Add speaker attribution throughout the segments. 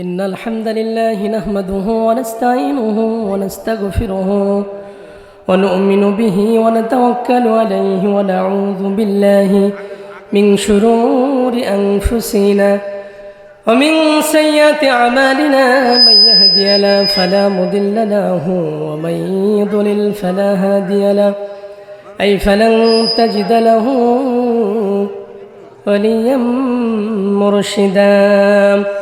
Speaker 1: إن الحمد لله نحمده ونستعينه ونستغفره ونؤمن به ونتوكل عليه ونعوذ بالله من شرور أنفسنا ومن سيئات أعمالنا من يهدي له فلا مضل له ومن يضلل فلا هادي له. أي فلن تجد له وليا مرشدا.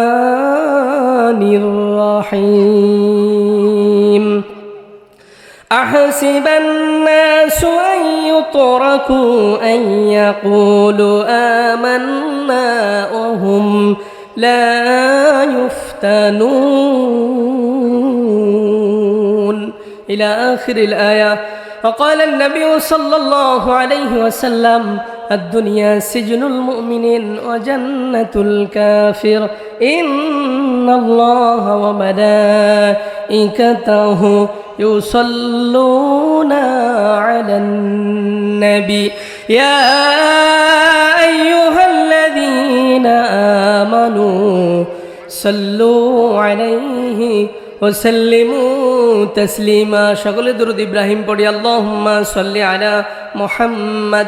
Speaker 1: الرحيم. أحسب الناس أن يتركوا أن يقولوا آمنا وهم لا يفتنون. إلى آخر الآية. وقال النبي صلى الله عليه وسلم الدنيا سجن المؤمن وجنة الكافر. إن الله وملائكته يصلون على النبي. يا أيها الذين آمنوا صلوا عليه وسلموا تسليما. شغل درود إبراهيم পড়ি اللهم صل على محمد.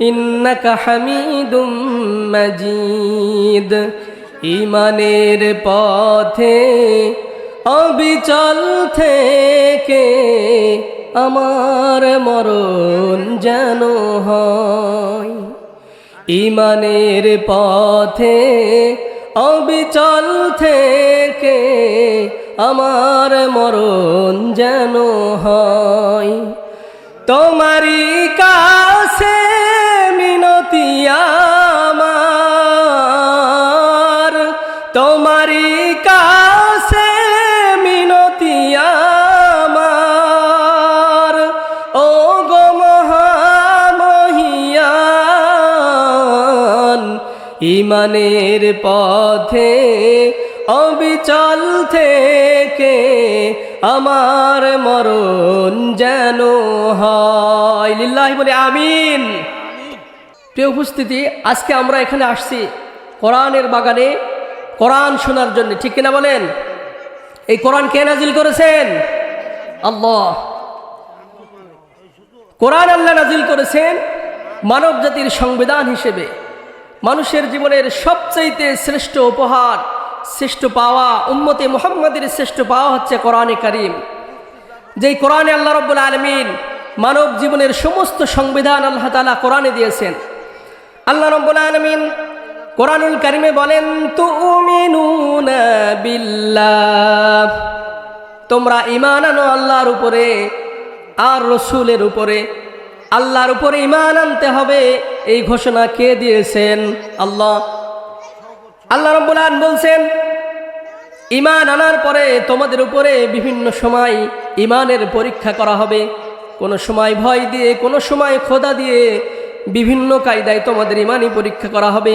Speaker 1: ইন্নাকা হামিদুম মাজিদ। ইমানের পথে অবিচল থেকে আমার মরণ যেন হয়। ইমানের পথে অবিচল থেকে আমার মরণ যেন হয়। তোমারি তোমারই কাছে মিনতি আমার। ও গো মহামহিয়ান ইমানের পথে অবিচল থেকে আমার মরণ যেন হয়। লিল্লাহি বলে আমিন। প্রিয় উপস্থিতি আজকে আমরা এখানে আসছি কোরআনের বাগানে কোরআন শোনার জন্য, ঠিক কিনা বলেন? এই কোরআন কে নাজিল করেছেন? আল্লাহ। কোরআন আল্লাহ নাজিল করেছেন মানব জাতির সংবিধান হিসেবে। মানুষের জীবনের সবচাইতে শ্রেষ্ঠ উপহার, শ্রেষ্ঠ পাওয়া, উম্মতে মোহাম্মদের শ্রেষ্ঠ পাওয়া হচ্ছে কোরআনে করিম। যেই কোরআনে আল্লাহ রব্বুল আলমিন মানব জীবনের সমস্ত সংবিধান আল্লাহ তালা কোরআনে দিয়েছেন। আল্লাহ রব্বুল আলমিন কোরআনুল কারিমে বলেন, তুমিনুনা বিল্লাহ। তোমরা ইমান আনো আল্লাহর উপরে আর রসুলের উপরে। আল্লাহর উপরে ইমান আনতে হবে, এই ঘোষণা কে দিয়েছেন? আল্লাহ। আল্লাহ রব্বুল আলম বলছেন ইমান আনার পরে তোমাদের উপরে বিভিন্ন সময় ইমানের পরীক্ষা করা হবে। কোনো সময় ভয় দিয়ে, কোনো সময় খোদা দিয়ে বিভিন্ন কায়দায় তোমাদের ইমানই পরীক্ষা করা হবে।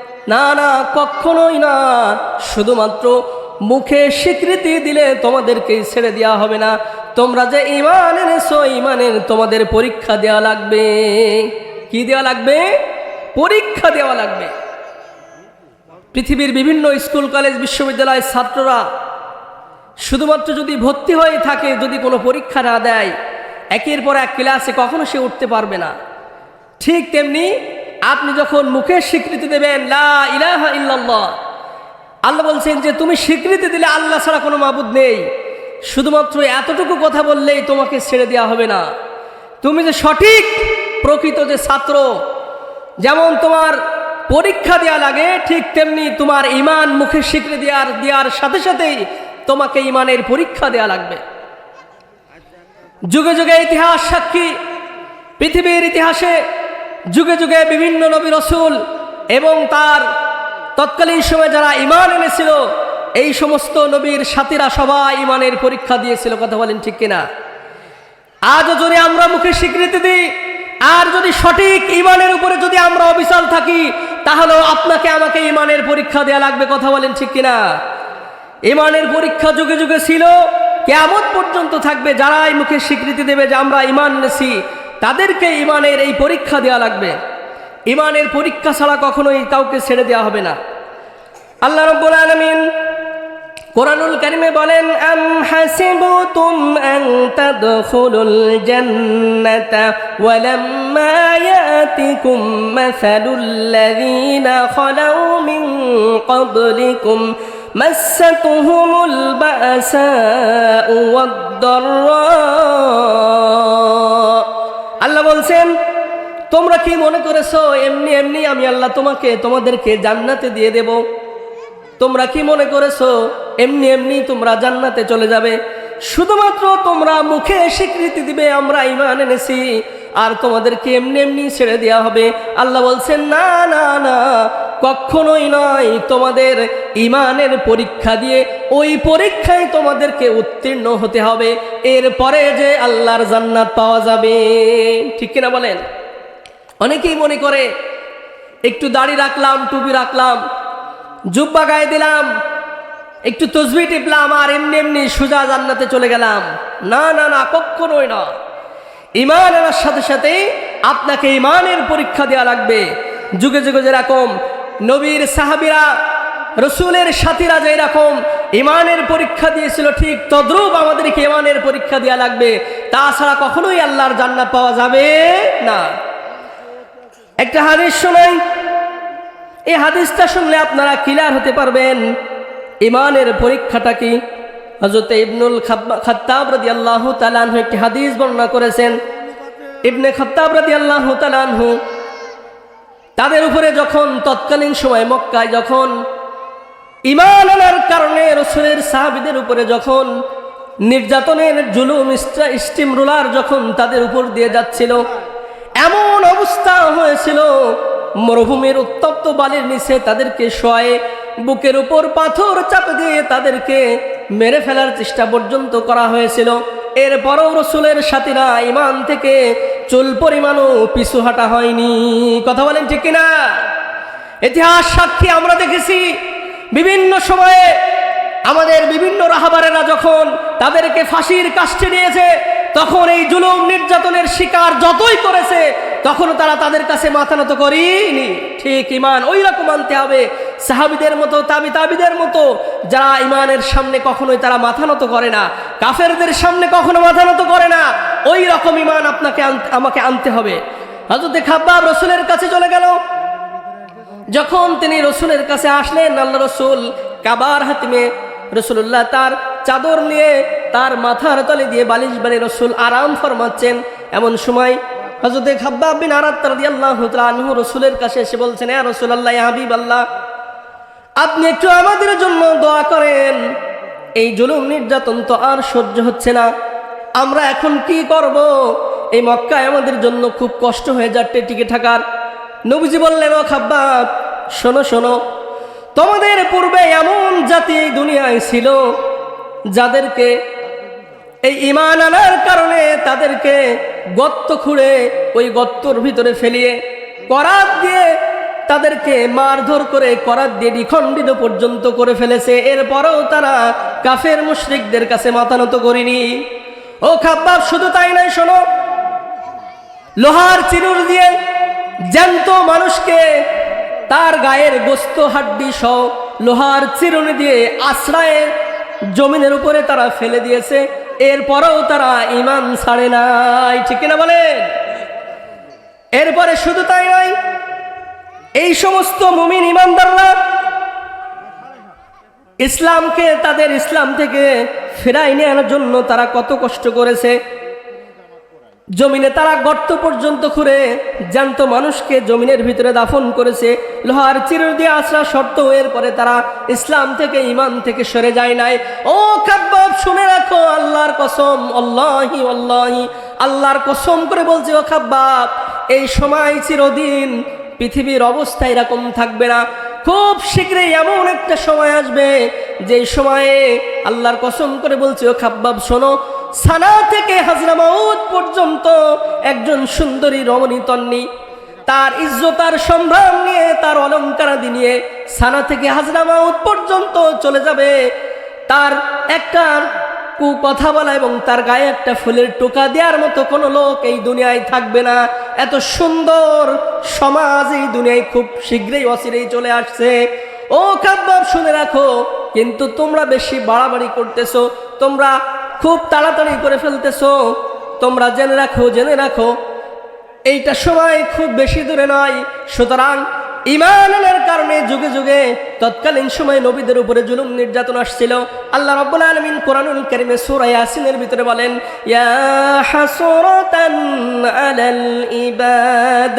Speaker 1: না না, কখনোই না। শুধুমাত্র মুখে স্বীকৃতি দিলে তোমাদেরকে ছেড়ে দেওয়া হবে না। তোমরা যে ইমান এনেছো ইমানের তোমাদের পরীক্ষা দেওয়া লাগবে। কি দেওয়া লাগবে? পরীক্ষা দেওয়া লাগবে। পৃথিবীর বিভিন্ন স্কুল, কলেজ, বিশ্ববিদ্যালয়ের ছাত্ররা শুধুমাত্র যদি ভর্তি হয়ে থাকে, যদি কোনো পরীক্ষা না দেয়, একের পর এক ক্লাসে কখনো সে উঠতে পারবে না। ঠিক তেমনি আপনি যখন মুখের স্বীকৃতি দেবেন আল্লাহ বলছেন যে, তুমি স্বীকৃতি দিলে আল্লাহ ছাড়া কোনো মাবুদ নেই। শুধুমাত্র এতটুকু কথা বললেই তোমাকে ছেড়ে দেওয়া হবে না। তুমি যে সঠিক প্রকৃত যে ছাত্র, যেমন তোমার পরীক্ষা দেওয়া লাগে, ঠিক তেমনি তোমার ইমান মুখে স্বীকৃতি দেওয়ার দেওয়ার সাথে সাথেই তোমাকে ইমানের পরীক্ষা দেওয়া লাগবে। যুগে যুগে ইতিহাস সাক্ষী, পৃথিবীর ইতিহাসে যুগে যুগে বিভিন্ন নবী রসুল এবং তার তৎকালীন সময়ে যারা ইমান এনেছিল, এই সমস্ত নবীর সাথীরা সবাই ইমানের পরীক্ষা দিয়েছিল, কথা বলেন ঠিক কিনা? আজও যদি আমরা মুখে স্বীকৃতি দিই, আর যদি সঠিক ইমানের উপরে যদি আমরা অবিচল থাকি, তাহলেও আপনাকে আমাকে ইমানের পরীক্ষা দেওয়া লাগবে, কথা বলেন ঠিক কিনা? ইমানের পরীক্ষা যুগে যুগে ছিল কেমন পর্যন্ত থাকবে, যারাই মুখে স্বীকৃতি দেবে যে আমরা ইমান নেছি তাদেরকে ইমানের এই পরীক্ষা দেওয়া লাগবে। ইমানের পরীক্ষা ছাড়া কখনোই কাউকে ছেড়ে দেওয়া হবে না। আল্লাহ রব্বুল আলমিন কোরআনুল কারিমে বলেন, আম হাসিবতুম আন তাদখুলুল জান্নাতা ওয়ালাম্মা ইয়াতিকুম মাসালুল লাযীনা খালাউ মিন ক্বাবলিকুম মাসাতুহুমুল বাসাউ ওয়াদ-দাররা কি মনে করেছ? এমনি এমনি আমি আল্লাহ তোমাকে, তোমাদেরকে জান্নাতে দিয়ে দেব। তোমরা কি মনে করেছ? এমনি এমনি তোমরা জান্নাতে চলে যাবে। শুধুমাত্র তোমরা মুখে স্বীকৃতি দিবে, আমরা ইমান এনেছি। আর তোমাদেরকে এমনি এমনি ছেড়ে দেওয়া হবে। আল্লাহ বলছেন, না না না, কখনোই নয়। তোমাদের ইমানের পরীক্ষা দিয়ে ওই পরীক্ষায় তোমাদেরকে উত্তীর্ণ হতে হবে। এরপরে যে আল্লাহর জান্নাত পাওয়া যাবে। ঠিক কিনা বলেন? অনেকেই মনে করে, একটু দাড়ি রাখলাম, টুপি রাখলাম, জুব্বা গায়ে দিলাম, একটু তসবি টিপলাম আর এমনি এমনি সোজা জান্নাতে চলে গেলাম। না না না কখনোই না। ইমান আনার সাথে সাথে আপনাকে ইমানের পরীক্ষা দেওয়া লাগবে। যুগে যুগে যেরকম নবীর সাহাবিরা, রসুলের সাথীরা যেরকম ইমানের পরীক্ষা দিয়েছিল, ঠিক তদ্রুপ আমাদেরকে ইমানের পরীক্ষা দেওয়া লাগবে। তাছাড়া কখনোই আল্লাহর জান্নাত পাওয়া যাবে না। একটা হাদিস শোনাই। এই হাদিসটা শুনলে আপনারা ক্লিয়ার হতে পারবেন ইমানের পরীক্ষাটা কি? হজরত ইবনুল খাত্তাব রাদি আল্লাহ তালানহু একটি হাদিস বর্ণনা করেছেন। ইবনে খাত্তাব রাদি আল্লাহ তালানহু তাদের উপরে যখন তৎকালীন সময় মক্কায় যখন ইমান আনার কারণে রসুলের সাহাবিদের উপরে যখন নির্যাতনের জুলুম স্টিম রোলার যখন তাদের উপর দিয়ে যাচ্ছিল, এমন অবস্থা হয়েছিল, মরুভূমির উত্তপ্ত বালির নিচে তাদেরকে শোয়ে বুকের উপর পাথর চাপে দিয়ে তাদেরকে মেরে ফেলার চেষ্টা পর্যন্ত করা হয়েছিল। এরপরও রসুলের সাথীরা ইমান থেকে চুল পরিমাণও পিছু হাঁটা হয়নি। কথা বলেন ঠিক কিনা? ইতিহাস সাক্ষী আমরা দেখেছি, বিভিন্ন সময়ে আমাদের বিভিন্ন রাহাবারেরা যখন তাদেরকে ফাঁসির কাষ্টে নিয়েছে তখন এই জুলুম নির্যাতনের শিকার যতই করেছে, তখনও তারা তাদের কাছে মাথা নত করিনি। ঠিক ইমান ওই রকম আনতে হবে। সাহাবিদের মতো, তাবি তাবিদের মতো, যারা ইমানের সামনে কখনোই তারা মাথা নত করে না। কাফেরদের সামনে কখনো মাথা নত করে না। ওই রকম ইমান আপনাকে আমাকে আনতে হবে। হজরত খাব্বাব রসুলের কাছে চলে গেল। যখন তিনি রসুলের কাছে আসলেন, আল্লাহ রসুল কাবার হাতিমে রসুল্লাহ তার চাদর নিয়ে তার মাথার তলে দিয়ে বালিশ বানি রসুল আরাম ফরমাচ্ছেন। এমন সময় হজরতে খাব্বাব বিন আরাত আল্লাহ আনহু রসুলের কাছে এসে বলছেন হ্যাঁ রসুল আল্লাহ হাবিব আল্লাহ আপনি একটু আমাদের জন্য দোয়া করেন। এই জুলুম নির্যাতন তো আর সহ্য হচ্ছে না। আমরা এখন কি করব? এই মক্কায় আমাদের জন্য খুব কষ্ট হয়ে যাচ্ছে টিকে থাকার। নবীজি বললেন, ও খাব্বাব, শোনো শোনো, তোমাদের পূর্বে এমন জাতি এই দুনিয়ায় ছিল, যাদেরকে এই ইমান আনার কারণে তাদেরকে গত্ত খুঁড়ে ওই গত্তর ভিতরে ফেলিয়ে করাত দিয়ে তাদেরকে মারধর করে করাত দিয়ে দ্বিখণ্ডিত পর্যন্ত করে ফেলেছে। এরপরেও তারা কাফের মুশরিকদের কাছে মাথা নত করিনি। ও খাব্বাব, শুধু তাই নয়, শোনো। লোহার চিরুর দিয়ে জ্যান্ত মানুষকে তার গায়ের গোস্ত হাড্ডি সহ লোহার চিরুনি দিয়ে আশ্রয়ে জমিনের উপরে তারা ফেলে দিয়েছে। এরপরেও তারা ইমান ছাড়ে নাই। ঠিক না বলেন? এরপরে শুধু তাই নয়, এই সমস্ত মুমিন ইমানদাররা ইসলামকে তাদের ইসলাম থেকে ফেরাই নেওয়ার জন্য তারা কত কষ্ট করেছে। জমিনে তারা গর্ত পর্যন্ত খুঁড়ে জ্যান্ত মানুষকে জমিনের ভিতরে দাফন করেছে। লোহার চিরুর দিয়ে আসরা শর্ত, এরপরে তারা ইসলাম থেকে ইমান থেকে সরে যায় নাই। ও কাব্বাব শুনে রাখো, আল্লাহর কসম আল্লাহি আল্লাহি আল্লাহর কসম করে বলছে, ও খাব্বাব, এই সময় চিরদিন পৃথিবীর অবস্থা এরকম থাকবে না। খুব শীঘ্রই এমন একটা সময় আসবে যে সময়ে আল্লাহর কসম করে বলছে, ও খাব্বাব, শোনো সানা থেকে হাজরামাউদ পর্যন্ত একজন সুন্দরী রমণী তন্নি, তার ইজ্জতার সম্ভ্রম নিয়ে, তার অলঙ্কারাদি নিয়ে সানা থেকে হাজরামাউদ পর্যন্ত চলে যাবে। তার একটা কু কথা বলা এবং তার গায়ে একটা ফুলের টোকা দেওয়ার মতো কোনো লোক এই দুনিয়ায় থাকবে না। এত সুন্দর সমাজ এই দুনিয়ায় খুব শীঘ্রই অচিরেই চলে আসছে। ও কাব্বাব শুনে রাখো, কিন্তু তোমরা বেশি বাড়াবাড়ি করতেছো, তোমরা খুব তাড়াতাড়ি করে ফেলতেছো। তোমরা জেনে রাখো জেনে রাখো। এইটা সময় খুব বেশি দূরে নয়। সুতরাং ইমানের কারণে যুগে যুগে তৎকালীন সময় নবীদের উপরে জুলুম নির্যাতন আসছিল। আল্লাহ রাব্বুল আলামিন কোরআনুল কারীমে সূরা ইয়াসিনের ভিতরে বলেন, ইয়া ইবাদ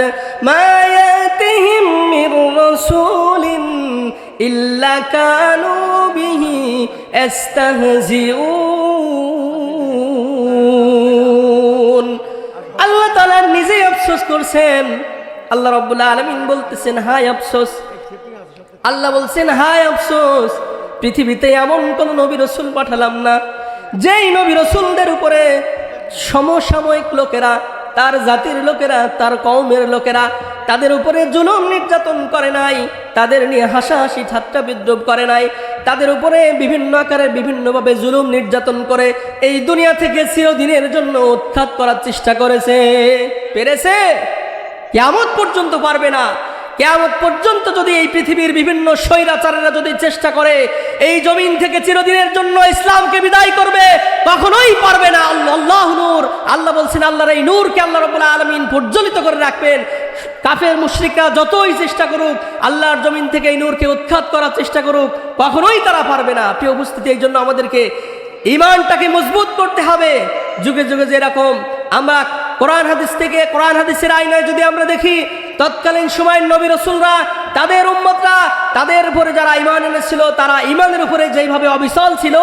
Speaker 1: ইল্লা কানু বিহি আল্লাহ তাআলা নিজেই আফসোস করছেন। আল্লাহ রব্বুল আলমিন বলতেছেন, হায় আফসোস। আল্লাহ বলছেন, হায় আফসোস, পৃথিবীতে এমন কোন নবী রসুল পাঠালাম না। যেই নবী রসুলদের উপরে সমসাময়িক লোকেরা, তার জাতির লোকেরা, তার কৌমের লোকেরা, তাদের উপরে জুলুম নির্যাতন করে নাই। তাদের নিয়ে হাসাহাসি, ঠাট্টা বিদ্রুপ করে নাই। তাদের উপরে বিভিন্ন আকারে বিভিন্নভাবে জুলুম নির্যাতন করে এই দুনিয়া থেকে চিরদিনের জন্য উৎখাত করার চেষ্টা করেছে। পেরেছে? কেয়ামত পর্যন্ত পারবে না। কেয়ামত পর্যন্ত যদি এই পৃথিবীর বিভিন্ন স্বৈরাচারেরা যদি চেষ্টা করে, এই জমিন থেকে চিরদিনের জন্য ইসলামকে বিদায় করবে, কখনোই পারবে না। আল্লাহ নূর। আল্লাহ বলছেন, আল্লাহর এই নূরকে আল্লাহ রব্বুল আলমিন প্রজ্বলিত করে রাখবেন। কাফের মুশরিকরা যতই চেষ্টা করুক, আল্লাহর জমিন থেকে এই নূরকে উৎখাত করার চেষ্টা করুক, কখনোই তারা পারবে না। প্রিয় উপস্থিতি, এই জন্য আমাদেরকে ইমানটাকে মজবুত করতে হবে। যুগে যুগে যেরকম আমরা কোরআন হাদিস থেকে কোরআন হাদিসের আইনায় যদি আমরা দেখি, তৎকালীন সময়ের নবী রসুলরা, তাদের উম্মতরা, তাদের উপরে যারা ইমান এনেছিল, তারা ইমানের উপরে যেইভাবে অবিচল ছিল,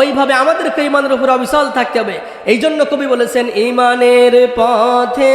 Speaker 1: ওইভাবে আমাদেরকে ইমানের উপরে অবিচল থাকতে হবে। এই জন্য কবি বলেছেন ইমানের পথে